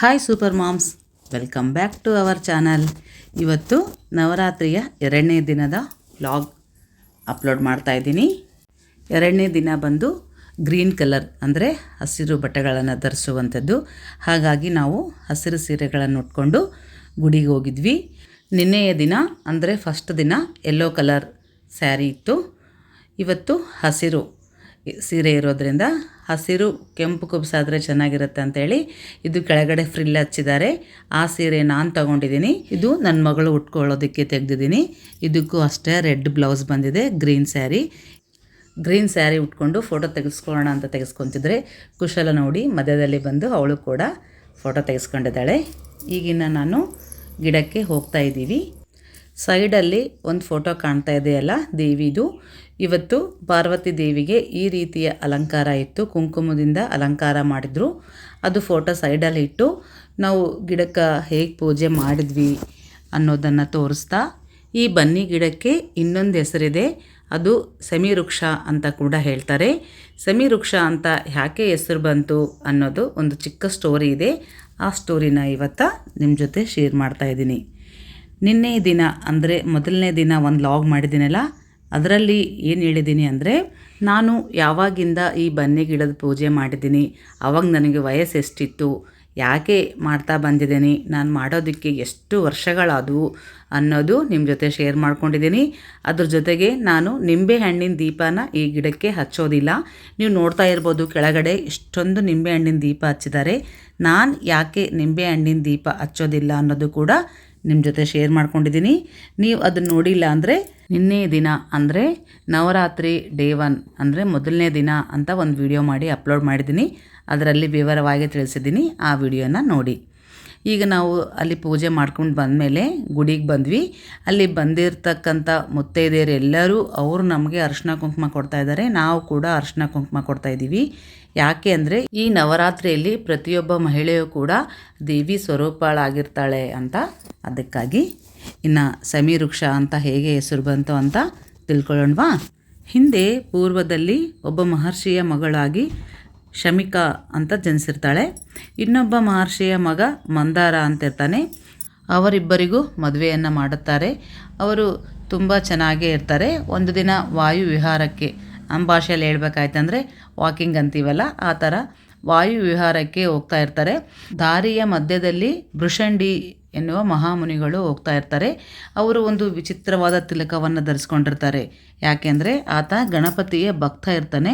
Hi super moms welcome back to our channel ಇವತ್ತು ನವರಾತ್ರಿಯ ಎರಡನೇ ದಿನದ ವ್ಲಾಗ್ ಅಪ್ಲೋಡ್ ಮಾಡ್ತಾ ಇದ್ದೀನಿ. ಎರಡನೇ ದಿನ ಬಂದು ಗ್ರೀನ್ ಕಲರ್ ಅಂದರೆ ಹಸಿರು ಬಟ್ಟೆಗಳನ್ನು ಧರಿಸುವಂಥದ್ದು. ಹಾಗಾಗಿ ನಾವು ಹಸಿರು ಸೀರೆಗಳನ್ನು ಉಟ್ಕೊಂಡು ಗುಡಿಗೆ ಹೋಗಿದ್ವಿ. ನಿನ್ನೆಯ ದಿನ, ಅಂದರೆ ಫಸ್ಟ್ ದಿನ ಯೆಲ್ಲೋ ಕಲರ್ ಸ್ಯಾರಿ ಇತ್ತು. ಇವತ್ತು ಹಸಿರು ಸೀರೆ ಇರೋದ್ರಿಂದ ಹಸಿರು ಕೆಂಪು ಕುಬ್ಸಾದರೆ ಚೆನ್ನಾಗಿರುತ್ತೆ ಅಂತೇಳಿ ಇದು ಕೆಳಗಡೆ ಫ್ರಿಲ್ ಹಚ್ಚಿದ್ದಾರೆ. ಆ ಸೀರೆ ನಾನು ತಗೊಂಡಿದ್ದೀನಿ. ಇದು ನನ್ನ ಮಗಳು ಉಟ್ಕೊಳ್ಳೋದಕ್ಕೆ ತೆಗೆದಿದ್ದೀನಿ. ಇದಕ್ಕೂ ಅಷ್ಟೇ ರೆಡ್ ಬ್ಲೌಸ್ ಬಂದಿದೆ, ಗ್ರೀನ್ ಸ್ಯಾರಿ. ಗ್ರೀನ್ ಸ್ಯಾರಿ ಉಟ್ಕೊಂಡು ಫೋಟೋ ತೆಗೆಸ್ಕೊಳ್ಳೋಣ ಅಂತ ತೆಗೆಸ್ಕೊತಿದ್ರೆ ಕುಶಲ ನೋಡಿ ಮಧ್ಯದಲ್ಲಿ ಬಂದು ಅವಳು ಕೂಡ ಫೋಟೋ ತೆಗೆಸ್ಕೊಂಡಿದ್ದಾಳೆ. ಈಗಿನ ನಾನು ಗಿಡಕ್ಕೆ ಹೋಗ್ತಾ ಇದ್ದೀವಿ. ಸೈಡಲ್ಲಿ ಒಂದು ಫೋಟೋ ಕಾಣ್ತಾ ಇದೆಯಲ್ಲ, ದೇವಿದು. ಇವತ್ತು ಪಾರ್ವತಿ ದೇವಿಗೆ ಈ ರೀತಿಯ ಅಲಂಕಾರ ಇತ್ತು. ಕುಂಕುಮದಿಂದ ಅಲಂಕಾರ ಮಾಡಿದ್ರು. ಅದು ಫೋಟೋ ಸೈಡಲ್ಲಿ ಇಟ್ಟು ನಾವು ಗಿಡಕ್ಕೆ ಹೇಗೆ ಪೂಜೆ ಮಾಡಿದ್ವಿ ಅನ್ನೋದನ್ನು ತೋರಿಸ್ತಾ, ಈ ಬನ್ನಿ ಗಿಡಕ್ಕೆ ಇನ್ನೊಂದು ಹೆಸರಿದೆ. ಅದು ಸಮಿ ವೃಕ್ಷ ಅಂತ ಕೂಡ ಹೇಳ್ತಾರೆ. ಸಮೀವೃಕ್ಷ ವೃಕ್ಷ ಅಂತ ಯಾಕೆ ಹೆಸರು ಬಂತು ಅನ್ನೋದು ಒಂದು ಚಿಕ್ಕ ಸ್ಟೋರಿ ಇದೆ. ಆ ಸ್ಟೋರಿನ ಇವತ್ತು ನಿಮ್ಮ ಜೊತೆ ಶೇರ್ ಮಾಡ್ತಾ ಇದ್ದೀನಿ. ನಿನ್ನೆ ದಿನ ಅಂದರೆ ಮೊದಲನೇ ದಿನ ಒಂದು ಲಾಗ್ ಮಾಡಿದ್ದೀನಲ್ಲ ಅದರಲ್ಲಿ ಏನು ಹೇಳಿದ್ದೀನಿ ಅಂದರೆ, ನಾನು ಯಾವಾಗಿಂದ ಈ ಬನ್ನಿ ಗಿಡದ ಪೂಜೆ ಮಾಡಿದ್ದೀನಿ, ಅವಾಗ ನನಗೆ ವಯಸ್ಸು ಎಷ್ಟಿತ್ತು, ಯಾಕೆ ಮಾಡ್ತಾ ಬಂದಿದ್ದೀನಿ, ನಾನು ಮಾಡೋದಕ್ಕೆ ಎಷ್ಟು ವರ್ಷಗಳಾದವು ಅನ್ನೋದು ನಿಮ್ಮ ಜೊತೆ ಶೇರ್ ಮಾಡ್ಕೊಂಡಿದ್ದೀನಿ. ಅದ್ರ ಜೊತೆಗೆ ನಾನು ನಿಂಬೆ ಹಣ್ಣಿನ ದೀಪನ ಈ ಗಿಡಕ್ಕೆ ಹಚ್ಚೋದಿಲ್ಲ. ನೀವು ನೋಡ್ತಾ ಇರ್ಬೋದು ಕೆಳಗಡೆ ಇಷ್ಟೊಂದು ನಿಂಬೆ ಹಣ್ಣಿನ ದೀಪ ಹಚ್ಚಿದ್ದಾರೆ. ನಾನು ಯಾಕೆ ನಿಂಬೆ ಹಣ್ಣಿನ ದೀಪ ಹಚ್ಚೋದಿಲ್ಲ ಅನ್ನೋದು ಕೂಡ ನಿಮ್ಮ ಜೊತೆ ಶೇರ್ ಮಾಡ್ಕೊಂಡಿದ್ದೀನಿ. ನೀವು ಅದನ್ನು ನೋಡಿಲ್ಲ ಅಂದರೆ ನಿನ್ನೆ ದಿನ ಅಂದರೆ ನವರಾತ್ರಿ ಡೇ ಒನ್ ಅಂದರೆ ಮೊದಲನೇ ದಿನ ಅಂತ ಒಂದು ವಿಡಿಯೋ ಮಾಡಿ ಅಪ್ಲೋಡ್ ಮಾಡಿದ್ದೀನಿ. ಅದರಲ್ಲಿ ವಿವರವಾಗಿ ತಿಳಿಸಿದ್ದೀನಿ ಆ ವಿಡಿಯೋನ ನೋಡಿ. ಈಗ ನಾವು ಅಲ್ಲಿ ಪೂಜೆ ಮಾಡ್ಕೊಂಡು ಬಂದಮೇಲೆ ಗುಡಿಗೆ ಬಂದ್ವಿ. ಅಲ್ಲಿ ಬಂದಿರತಕ್ಕಂಥ ಮುತ್ತೈದೆಯರು ಎಲ್ಲರೂ ಅವರು ನಮಗೆ ಅರ್ಶಿನ ಕುಂಕುಮ ಕೊಡ್ತಾ ಇದ್ದಾರೆ. ನಾವು ಕೂಡ ಅರ್ಶಿನ ಕುಂಕುಮ ಕೊಡ್ತಾ ಇದ್ದೀವಿ. ಯಾಕೆ ಅಂದರೆ ಈ ನವರಾತ್ರಿಯಲ್ಲಿ ಪ್ರತಿಯೊಬ್ಬ ಮಹಿಳೆಯೂ ಕೂಡ ದೇವಿ ಸ್ವರೂಪಳಾಗಿರ್ತಾಳೆ ಅಂತ ಅದಕ್ಕಾಗಿ ಇನ್ನು ಸಮಿ ಅಂತ ಹೇಗೆ ಹೆಸರು ಬಂತು ಅಂತ ತಿಳ್ಕೊಳ್ಳೋಣವಾ? ಹಿಂದೆ ಪೂರ್ವದಲ್ಲಿ ಒಬ್ಬ ಮಹರ್ಷಿಯ ಮಗಳಾಗಿ ಶಮಿಕಾ ಅಂತ ಜನಿಸಿರ್ತಾಳೆ. ಇನ್ನೊಬ್ಬ ಮಹರ್ಷಿಯ ಮಗ ಮಂದಾರ ಅಂತಿರ್ತಾನೆ ಅವರಿಬ್ಬರಿಗೂ ಮದುವೆಯನ್ನು ಮಾಡುತ್ತಾರೆ. ಅವರು ತುಂಬ ಚೆನ್ನಾಗೇ ಇರ್ತಾರೆ. ಒಂದು ದಿನ ವಾಯು ವಿಹಾರಕ್ಕೆ, ನಮ್ಮ ಭಾಷೆಯಲ್ಲಿ ಹೇಳ್ಬೇಕಾಯ್ತಂದರೆ ವಾಕಿಂಗ್ ಅಂತೀವಲ್ಲ, ಆ ಥರ ವಾಯು ವಿಹಾರಕ್ಕೆ ಹೋಗ್ತಾ ಇರ್ತಾರೆ. ದಾರಿಯ ಮಧ್ಯದಲ್ಲಿ ಭೃಷಂಡಿ ಎನ್ನುವ ಮಹಾಮುನಿಗಳು ಹೋಗ್ತಾ ಇರ್ತಾರೆ. ಅವರು ಒಂದು ವಿಚಿತ್ರವಾದ ತಿಲಕವನ್ನು ಧರಿಸ್ಕೊಂಡಿರ್ತಾರೆ. ಯಾಕೆಂದರೆ ಆತ ಗಣಪತಿಯ ಭಕ್ತ ಇರ್ತಾನೆ.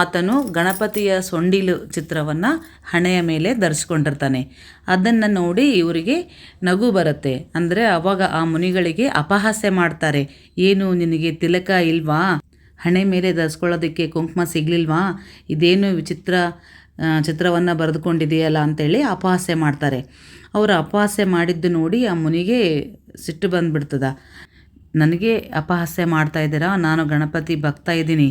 ಆತನು ಗಣಪತಿಯ ಸೊಂಡಿಲು ಚಿತ್ರವನ್ನು ಹಣೆಯ ಮೇಲೆ ಧರಿಸ್ಕೊಂಡಿರ್ತಾನೆ. ಅದನ್ನು ನೋಡಿ ಇವರಿಗೆ ನಗು ಬರುತ್ತೆ. ಅಂದರೆ ಅವಾಗ ಆ ಮುನಿಗಳಿಗೆ ಅಪಹಾಸ್ಯ ಮಾಡ್ತಾರೆ. ಏನು, ನಿನಗೆ ತಿಲಕ ಇಲ್ವಾ? ಹಣೆ ಮೇಲೆ ಧರಿಸ್ಕೊಳ್ಳೋದಕ್ಕೆ ಕುಂಕುಮ ಸಿಗಲಿಲ್ವಾ? ಇದೇನು ವಿಚಿತ್ರ ಚಿತ್ರವನ್ನು ಬರೆದುಕೊಂಡಿದೆಯಲ್ಲ ಅಂತೇಳಿ ಅಪಹಾಸ್ಯ ಮಾಡ್ತಾರೆ. ಅವರು ಅಪಹಾಸ್ಯ ಮಾಡಿದ್ದು ನೋಡಿ ಆ ಮುನಿಗೆ ಸಿಟ್ಟು ಬಂದುಬಿಡ್ತದ. ನನಗೆ ಅಪಹಾಸ್ಯ ಮಾಡ್ತಾ ಇದ್ದೀರಾ? ನಾನು ಗಣಪತಿ ಭಕ್ತ ಇದ್ದೀನಿ.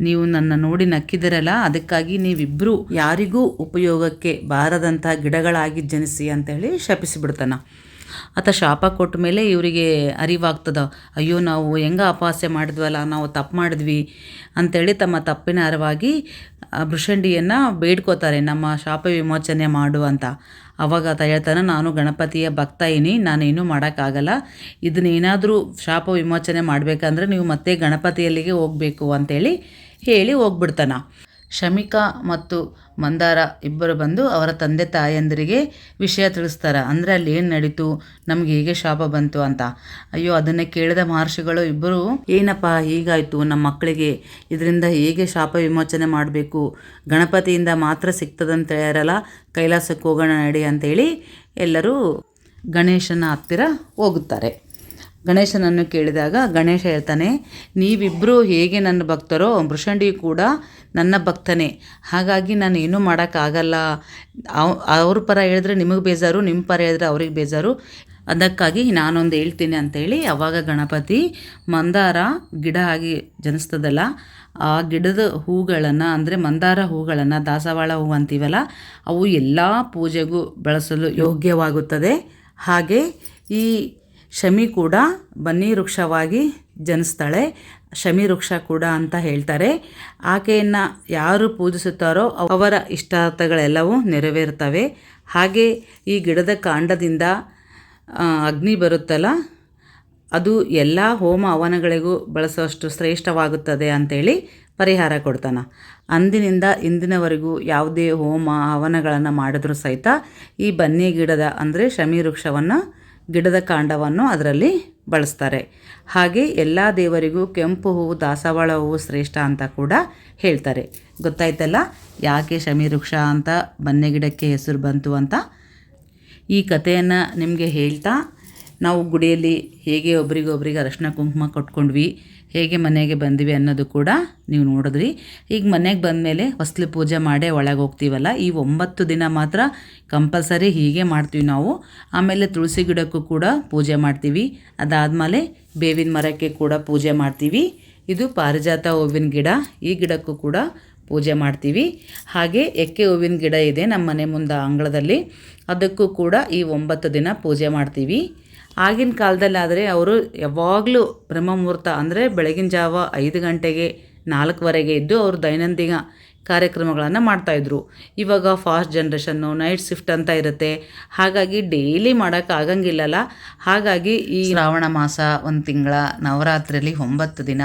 ನೀವು ನನ್ನ ನೋಡಿ ನಕ್ಕಿದಿರಲ್ಲ ಅದಕ್ಕಾಗಿ ನೀವಿಬ್ಬರು ಯಾರಿಗೂ ಉಪಯೋಗಕ್ಕೆ ಬಾರದಂಥ ಗಿಡಗಳಾಗಿ ಜನಿಸಿ ಅಂತೇಳಿ ಶಪಿಸಿಬಿಡ್ತಾನೆ. ಆತ ಶಾಪ ಕೊಟ್ಟ ಮೇಲೆ ಇವರಿಗೆ ಅರಿವಾಗ್ತದ. ಅಯ್ಯೋ, ನಾವು ಹೆಂಗೆ ಅಪಹಾಸ್ಯ ಮಾಡಿದ್ವಲ್ಲ? ನಾವು ತಪ್ಪು ಮಾಡಿದ್ವಿ ಅಂಥೇಳಿ ತಮ್ಮ ತಪ್ಪಿನ ಅರಿವಾಗಿ ಭೃಷಂಡಿಯನ್ನು ಬೇಡ್ಕೋತಾರೆ. ನಮ್ಮ ಶಾಪ ವಿಮೋಚನೆ ಮಾಡು ಅಂತ. ಅವಾಗ ಆತ ಹೇಳ್ತಾನೆ, ನಾನು ಗಣಪತಿಯ ಭಕ್ತ ಇನಿ ನಾನೇನು ಮಾಡೋಕ್ಕಾಗಲ್ಲ. ಇದನ್ನೇನಾದರೂ ಶಾಪ ವಿಮೋಚನೆ ಮಾಡಬೇಕಂದ್ರೆ ನೀವು ಮತ್ತೆ ಗಣಪತಿಯಲ್ಲಿಗೆ ಹೋಗಬೇಕು ಅಂತೇಳಿ ಹೇಳಿ ಹೋಗ್ಬಿಡ್ತಾನೆ. ಶಮಿಕಾ ಮತ್ತು ಮಂದಾರ ಇಬ್ಬರು ಬಂದು ಅವರ ತಂದೆ ತಾಯಂದಿರಿಗೆ ವಿಷಯ ತಿಳಿಸ್ತಾರೆ. ಅಂದರೆ ಅಲ್ಲಿ ಏನು ನಡೀತು? ನಮ್ಗೆ ಹೇಗೆ ಶಾಪ ಬಂತು ಅಂತ. ಅಯ್ಯೋ, ಅದನ್ನೇ ಕೇಳಿದ ಮಹರ್ಷಿಗಳು ಇಬ್ಬರು, ಏನಪ್ಪ, ಹೀಗಾಯಿತು? ನಮ್ಮ ಮಕ್ಕಳಿಗೆ ಇದರಿಂದ ಹೇಗೆ ಶಾಪ ವಿಮೋಚನೆ ಮಾಡಬೇಕು? ಗಣಪತಿಯಿಂದ ಮಾತ್ರ ಸಿಗ್ತದಂತ ಹೇಳ್ಯಾರಲ್ಲ ಕೈಲಾಸಕ್ಕೆ ಹೋಗೋಣ ನಡಿ ಅಂತೇಳಿ ಎಲ್ಲರೂ ಗಣೇಶನ ಹತ್ತಿರ ಹೋಗುತ್ತಾರೆ. ಗಣೇಶನನ್ನು ಕೇಳಿದಾಗ ಗಣೇಶ ಹೇಳ್ತಾನೆ ನೀವಿಬ್ಬರೂ ಹೇಗೆ ನನ್ನ ಭಕ್ತರೋ, ಮೃಷಂಡಿ ಕೂಡ ನನ್ನ ಭಕ್ತನೇ. ಹಾಗಾಗಿ ನಾನು ಏನೂ ಮಾಡೋಕ್ಕಾಗಲ್ಲ. ಅವ್, ಅವ್ರ ಪರ ಹೇಳಿದ್ರೆ ನಿಮಗೆ ಬೇಜಾರು ನಿಮ್ಮ ಪರ ಹೇಳಿದ್ರೆ ಅವ್ರಿಗೆ ಬೇಜಾರು. ಅದಕ್ಕಾಗಿ ನಾನೊಂದು ಹೇಳ್ತೀನಿ ಅಂತೇಳಿ ಅವಾಗ ಗಣಪತಿ ಮಂದಾರ ಗಿಡ ಆಗಿ ಜನಿಸ್ತದಲ್ಲ, ಆ ಗಿಡದ ಹೂಗಳನ್ನು, ಅಂದರೆ ಮಂದಾರ ಹೂಗಳನ್ನು, ದಾಸವಾಳ ಹೂ ಅಂತೀವಲ್ಲ, ಅವು ಎಲ್ಲ ಪೂಜೆಗೂ ಬಳಸಲು ಯೋಗ್ಯವಾಗುತ್ತದೆ. ಹಾಗೆ ಈ ಶಮಿ ಕೂಡ ಬನ್ನಿ ವೃಕ್ಷವಾಗಿ ಜನಿಸ್ತಾಳೆ. ಶಮಿ ವೃಕ್ಷ ಕೂಡ ಅಂತ ಹೇಳ್ತಾರೆ. ಆಕೆಯನ್ನು ಯಾರು ಪೂಜಿಸುತ್ತಾರೋ ಅವರ ಇಷ್ಟಾರ್ಥಗಳೆಲ್ಲವೂ ನೆರವೇರ್ತವೆ. ಹಾಗೆ ಈ ಗಿಡದ ಕಾಂಡದಿಂದ ಅಗ್ನಿ ಬರುತ್ತಲ್ಲ, ಅದು ಎಲ್ಲ ಹೋಮ ಹವನಗಳಿಗೂ ಬಳಸುವಷ್ಟು ಶ್ರೇಷ್ಠವಾಗುತ್ತದೆ ಅಂಥೇಳಿ ಪರಿಹಾರ ಕೊಡ್ತಾನೆ. ಅಂದಿನಿಂದ ಇಂದಿನವರೆಗೂ ಯಾವುದೇ ಹೋಮ ಹವನಗಳನ್ನು ಮಾಡಿದ್ರೂ ಸಹಿತ ಈ ಬನ್ನಿ ಗಿಡದ, ಅಂದರೆ ಶಮಿ ವೃಕ್ಷವನ್ನು ಗಿಡದ ಕಾಂಡವನ್ನು ಅದರಲ್ಲಿ ಬಳಸ್ತಾರೆ. ಹಾಗೆ ಎಲ್ಲ ದೇವರಿಗೂ ಕೆಂಪು ಹೂವು, ದಾಸವಾಳ ಹೂವು ಶ್ರೇಷ್ಠ ಅಂತ ಕೂಡ ಹೇಳ್ತಾರೆ. ಗೊತ್ತಾಯ್ತಲ್ಲ? ಯಾಕೆ ಶಮಿ ವೃಕ್ಷ ಅಂತ ಬನ್ನೆ ಗಿಡಕ್ಕೆ ಹೆಸರು ಬಂತು ಅಂತ? ಈ ಕಥೆಯನ್ನು ನಿಮಗೆ ಹೇಳ್ತಾ ನಾವು ಗುಡಿಯಲ್ಲಿ ಹೇಗೆ ಒಬ್ರಿಗೊಬ್ರಿಗೆ ಅರಶಿನ ಕುಂಕುಮ ಕೊಟ್ಕೊಂಡ್ವಿ, ಹೇಗೆ ಮನೆಗೆ ಬಂದ್ವಿ ಅನ್ನೋದು ಕೂಡ ನೀವು ನೋಡಿದ್ರಿ. ಈಗ ಮನೆಗೆ ಬಂದಮೇಲೆ ಹೊಸ್ಲು ಪೂಜೆ ಮಾಡೇ ಒಳಗೆ ಹೋಗ್ತೀವಲ್ಲ, ಈ ಒಂಬತ್ತು ದಿನ ಮಾತ್ರ ಕಂಪಲ್ಸರಿ ಹೀಗೆ ಮಾಡ್ತೀವಿ ನಾವು. ಆಮೇಲೆ ತುಳಸಿ ಗಿಡಕ್ಕೂ ಕೂಡ ಪೂಜೆ ಮಾಡ್ತೀವಿ. ಅದಾದಮೇಲೆ ಬೇವಿನ ಮರಕ್ಕೆ ಕೂಡ ಪೂಜೆ ಮಾಡ್ತೀವಿ. ಇದು ಪಾರಿಜಾತ ಹೂವಿನ ಗಿಡ, ಈ ಗಿಡಕ್ಕೂ ಕೂಡ ಪೂಜೆ ಮಾಡ್ತೀವಿ. ಹಾಗೆ ಎಕ್ಕೆ ಹೂವಿನ ಗಿಡ ಇದೆ ನಮ್ಮ ಮನೆ ಮುಂದೆ ಅಂಗಳದಲ್ಲಿ, ಅದಕ್ಕೂ ಕೂಡ ಈ ಒಂಬತ್ತು ದಿನ ಪೂಜೆ ಮಾಡ್ತೀವಿ. ಆಗಿನ ಕಾಲದಲ್ಲಾದರೆ ಅವರು ಯಾವಾಗಲೂ ಬ್ರಹ್ಮ ಮುಹೂರ್ತ ಅಂದರೆ ಬೆಳಗಿನ ಜಾವ ಐದು ಗಂಟೆಗೆ ನಾಲ್ಕುವರೆಗೆ ಇದ್ದು ಅವರು ದೈನಂದಿನ ಕಾರ್ಯಕ್ರಮಗಳನ್ನು ಮಾಡ್ತಾಯಿದ್ರು ಇವಾಗ ಫಾಸ್ಟ್ ಜನ್ರೇಷನ್ನು ನೈಟ್ ಶಿಫ್ಟ್ ಅಂತ ಇರುತ್ತೆ. ಹಾಗಾಗಿ ಡೈಲಿ ಮಾಡೋಕ್ಕಾಗಂಗಿಲ್ಲಲ್ಲ ಹಾಗಾಗಿ ಈ ಶ್ರಾವಣ ಮಾಸ ಒಂದು ತಿಂಗಳ ನವರಾತ್ರಿಯಲ್ಲಿ ಒಂಬತ್ತು ದಿನ,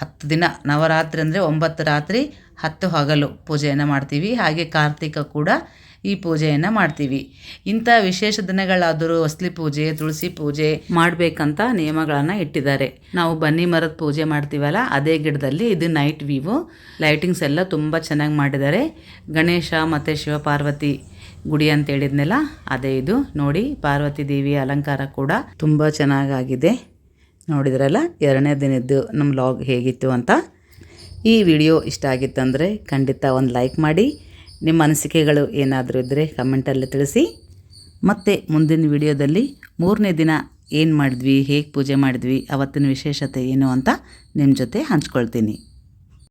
ಹತ್ತು ದಿನ, ನವರಾತ್ರಿ ಅಂದರೆ ಒಂಬತ್ತು ರಾತ್ರಿ ಹತ್ತು ಹಗಲು ಪೂಜೆಯನ್ನು ಮಾಡ್ತೀವಿ. ಹಾಗೆ ಕಾರ್ತಿಕ ಕೂಡ ಈ ಪೂಜೆಯನ್ನು ಮಾಡ್ತೀವಿ. ಇಂಥ ವಿಶೇಷ ದಿನಗಳಾದರೂ ಹೊಸ್ಲಿ ಪೂಜೆ, ತುಳಸಿ ಪೂಜೆ ಮಾಡಬೇಕಂತ ನಿಯಮಗಳನ್ನು ಇಟ್ಟಿದ್ದಾರೆ. ನಾವು ಬನ್ನಿ ಮರದ ಪೂಜೆ ಮಾಡ್ತೀವಲ್ಲ, ಅದೇ ಗಿಡದಲ್ಲಿ ಇದು ನೈಟ್ ವೀವು ಲೈಟಿಂಗ್ಸ್ ಎಲ್ಲ ತುಂಬ ಚೆನ್ನಾಗಿ ಮಾಡಿದ್ದಾರೆ. ಗಣೇಶ ಮತ್ತು ಶಿವಪಾರ್ವತಿ ಗುಡಿ ಅಂತ ಹೇಳಿದ್ನೆಲ್ಲ, ಅದೇ ಇದು. ನೋಡಿ, ಪಾರ್ವತಿ ದೇವಿಯ ಅಲಂಕಾರ ಕೂಡ ತುಂಬ ಚೆನ್ನಾಗಾಗಿದೆ. ನೋಡಿದ್ರಲ್ಲ, ಎರಡನೇ ದಿನದ್ದು ನಮ್ಮ ಲಾಗ್ ಹೇಗಿತ್ತು ಅಂತ. ಈ ವಿಡಿಯೋ ಇಷ್ಟ ಆಗಿತ್ತಂದರೆ ಖಂಡಿತ ಒಂದು ಲೈಕ್ ಮಾಡಿ ನಿಮ್ಮ ಅನಿಸಿಕೆಗಳು ಏನಾದರೂ ಇದ್ದರೆ ಕಮೆಂಟಲ್ಲಿ ತಿಳಿಸಿ. ಮತ್ತು ಮುಂದಿನ ವಿಡಿಯೋದಲ್ಲಿ ಮೂರನೇ ದಿನ ಏನು ಮಾಡಿದ್ವಿ, ಹೇಗೆ ಪೂಜೆ ಮಾಡಿದ್ವಿ, ಅವತ್ತಿನ ವಿಶೇಷತೆ ಏನು ಅಂತ ನಿಮ್ಮ ಜೊತೆ ಹಂಚ್ಕೊಳ್ತೀನಿ.